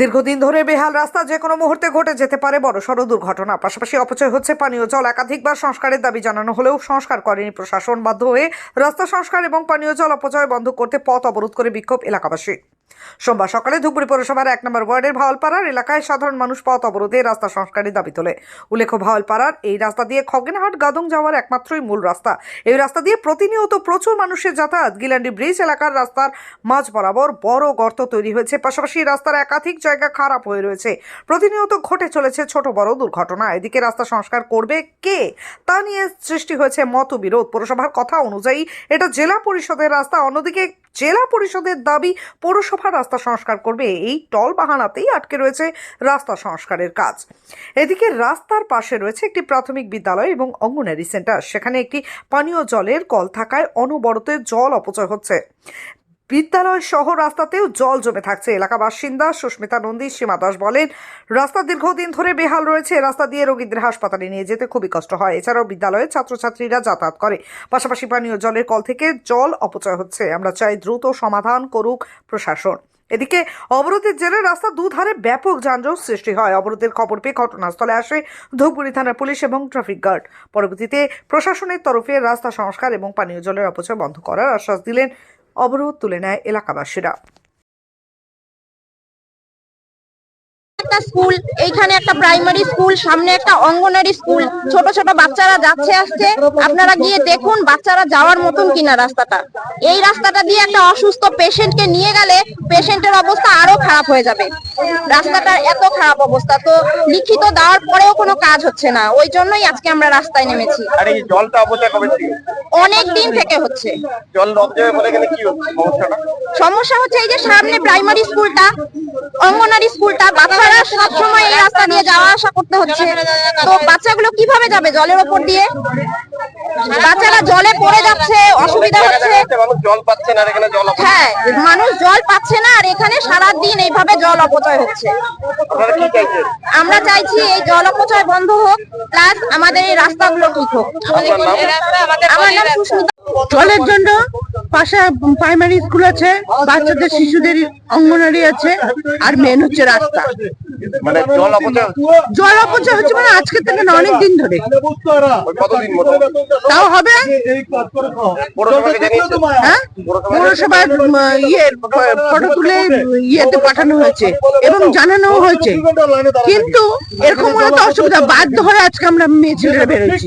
দীর্ঘদিন ধরে বেহাল রাস্তা যে কোনো মুহূর্তে ঘটে যেতে পারে, বড় সড় দুর্ঘটনা। পাশাপাশি অপচয় হচ্ছে পানীয় জল। একাধিকবার সংস্কারের দাবি জানানো হলেও সংস্কার করেনি প্রশাসন। বাধ্য হয়ে রাস্তা সংস্কার এবং পানীয় জল অপচয় বন্ধ করতে পথ অবরোধ করে বিক্ষোভ এলাকাবাসী। সোমবার সকালে ধুপগুড়ি পৌরসভার এক নম্বর ওয়ার্ডের ভাওয়ালপাড়ার এলাকায় সাধারণ মানুষ পথ অবরোধে রাস্তা সংস্কারের দাবি তোলে। উল্লেখ্য, ভাওয়ালপাড়ার এই রাস্তা দিয়ে খগেনহাট গাদং যাওয়ার একমাত্রই মূল রাস্তা। এই রাস্তা দিয়ে প্রতিনিয়ত প্রচুর মানুষের যাতায়াত। গিলান্ডি ব্রিজ এলাকার রাস্তার মাঝ বরাবর বড় গর্ত তৈরি হয়েছে। পাশাপাশি রাস্তার একাধিক জায়গা খারাপ হয়ে রয়েছে। প্রতিনিয়ত ঘটে চলেছে ছোট বড় দুর্ঘটনা। এদিকে রাস্তা সংস্কার করবে কে তা নিয়ে সৃষ্টি হয়েছে মতবিরোধ। পৌরসভার কথা অনুযায়ী এটা জেলা পরিষদের রাস্তা। অন্যদিকে জেলা পরিষদের দাবি পৌরসভা রাস্তা সংস্কার করবে। এই টল বাহানাতেই আটকে রয়েছে রাস্তা সংস্কারের কাজ। এদিকে রাস্তার পাশে রয়েছে একটি প্রাথমিক বিদ্যালয় এবং অঙ্গনারী সেন্টার। সেখানে একটি পানীয় জলের কল থাকায় অনবরতে জল অপচয় হচ্ছে। বিদ্যালয় সহ রাস্তাতেও জল জমে থাকছে। এলাকা বাসিন্দা সুস্মিতা নন্দী, সীমা দাস বলেন, রাস্তা দীর্ঘদিন ধরে বেহাল রয়েছে, রাস্তা দিয়ে রোগীদের হাসপাতালে নিয়ে যেতে খুবই কষ্ট হয়। এছাড়াও বিদ্যালয়ে ছাত্রছাত্রীরা যাতায়াত করে। পাশাপাশি পানীয় জলের কল থেকে জল অপচয় হচ্ছে। আমরা চাই দ্রুত সমাধান করুক প্রশাসন। এদিকে অবরোধের জেরে রাস্তা দুধারে ব্যাপক যানজট সৃষ্টি হয়। অবরোধের খবর পেয়ে ঘটনাস্থলে আসে ধূপগুড়ি থানার পুলিশ এবং ট্রাফিক গার্ড। পরবর্তীতে প্রশাসনের তরফে রাস্তা সংস্কার এবং পানীয় জলের অপচয় বন্ধ করার আশ্বাস দিলেন অবরোধ তুলে নেয় এলাকাবাসীরা। একটা স্কুল এইখানে একটা প্রাইমারি স্কুল সামনে একটা অঙ্গনারী স্কুল। ছোট ছোট বাচ্চারা যাচ্ছে আসছে। আপনারা গিয়ে দেখুন বাচ্চারা যাওয়ার মতন কিনা রাস্তাটা। এই রাস্তাটা দিয়ে একটা অসুস্থ পেশেন্টকে নিয়ে গেলে পেশেন্টের অবস্থা আরও খারাপ হয়ে যাবে। রাস্তাটার এত খারাপ অবস্থা। তো লিখিত দেওয়ার পরেও কোনো কাজ হচ্ছে না। ওই জন্যই আজকে আমরা রাস্তায় নেমেছি। আর এই জলটা অপচয় কবে থেকে অনেক দিন থেকে হচ্ছে। জল অপচয় বলে গেলে কি সমস্যাটা? সমস্যা হচ্ছে এই যে সামনে প্রাইমারি স্কুলটা অঙ্গনারী স্কুলটা বাচ্চারা সবসময় এই রাস্তা দিয়ে যাওয়া আসা করতে হচ্ছে। তো বাচ্চাগুলো কীভাবে যাবে জলের ওপর দিয়ে? বাচ্চারা জলে পড়ে যাচ্ছে অসুবিধা হচ্ছে। মানুষ জল পাচ্ছে না আর এখানে জল অপচয় হ্যাঁ মানুষ জল পাচ্ছে না আর এখানে সারা দিন এইভাবে জল অপচয় হচ্ছে। আমরা চাইছি এই জল অপচয় বন্ধ হোক প্লাস আমাদের এই রাস্তাগুলো ঠিক হোক। আমার নাম সুস্মিতা। জলের জন্য পাশে প্রাইমারি স্কুল আছে বাচ্চাদের শিশুদের অঙ্গনারী আছে আর মেন হচ্ছে রাস্তা। মানে জল অপচয় জল অপচয় হচ্ছে মানে আজকে থেকে না অনেক দিন ধরে। কতদিন মতো? তাও হবে? হ্যাঁ? পৌরসভার ইয়ে ফটো তুলে ইয়েতে পাঠানো হয়েছে। এবং জানানো হয়েছে। কিন্তু এরকম তো অসুবিধা। বাধ্য হয়ে আজকে আমরা মেয়ে ছেলেরা বেরোচ্ছি।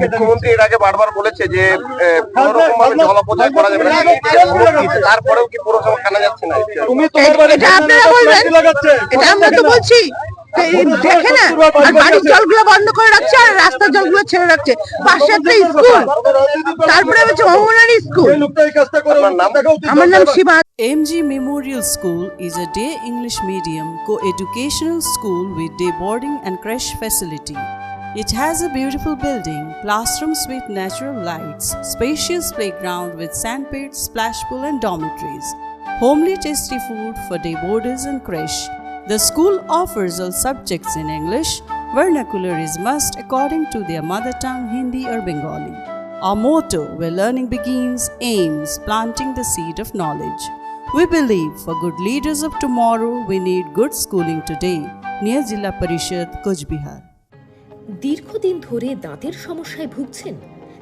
মুখ্যমন্ত্রী এর আগে বারবার বলেছে যে এ, কোনো রকম ভাবে জল অপচয় করা যাবে না। তারপরেও কি পৌরসভা কানা যাচ্ছে না? এটা আপনারা বলবেন? এটা আমরা তো বলছি দেখে না আর বাড়ির জলগুলো বন্ধ করে রাখছে আর রাস্তার জলগুলো ছেড়ে রাখছে পাশে একটা স্কুল তারপরে হচ্ছে অঙ্গনারী স্কুল আমার নাম Shiba MG Memorial School is a day English medium co-educational school with day boarding and creche facility. It has a beautiful building, classrooms with natural lights, spacious playground with sandpit, splash pool and dormitories, homely tasty food for day boarders and creche. The school offers all subjects in English. Vernacular is must according to their mother tongue Hindi or Bengali. Our motto, where learning begins, aims planting the seed of knowledge. We believe for good leaders of tomorrow, we need good schooling today. Near Jilla Parishad, Kuch দীর্ঘদিন ধরে দাঁতের সমস্যায় ভুগছেন